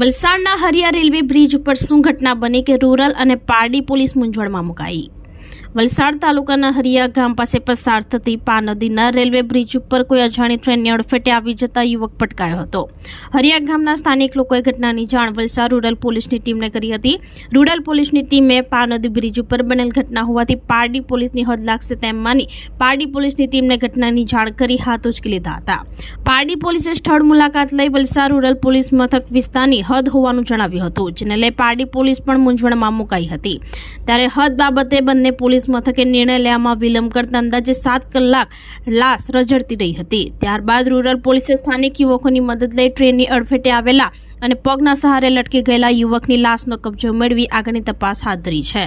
વલસાડના હરિયા railway bridge ઉપર શું ઘટના બની કે રૂરલ અને પારડી પોલીસ મૂંઝવણમાં મુકાઈ. વલસાડ તાલુકાના હરિયા ગામ પાસે પસાર થતી પા નદીના રેલવે બ્રિજ ઉપર કોઈ અજાણી ટ્રેનની અડફેટે આવી જતા યુવક પટકાયો હતો. હરિયા ગામના સ્થાનિક લોકોએ ઘટનાની જાણ વલસાડ રૂરલ પોલીસની ટીમને કરી હતી. રૂરલ પોલીસની ટીમે પા નદી બ્રિજ ઉપર બનેલ ઘટના હોવાથી પારડી પોલીસની હદ લાગશે તેમ માની પારડી પોલીસની ટીમને ઘટનાની જાણ કરી હાથ ઉચકી લીધા હતા. પારડી પોલીસે સ્થળ મુલાકાત લઈ વલસાડ રૂરલ પોલીસ મથક વિસ્તારની હદ હોવાનું જણાવ્યું હતું, જેને લઈ પારડી પોલીસ પણ મૂંઝવણમાં મુકાઈ હતી. ત્યારે હદ બાબતે બંને પોલીસ મથકે નિર્ણય લેવામાં વિલંબ કરતા અંદાજે સાત કલાક લાશ રઝળતી રહી હતી. ત્યારબાદ રૂરલ પોલીસે સ્થાનિક યુવકોની મદદ લઈ ટ્રેનની અડફેટે આવેલા અને પગના સહારે લટકી ગયેલા યુવકની લાશનો કબજો મેળવી આગળની તપાસ હાથ ધરી છે.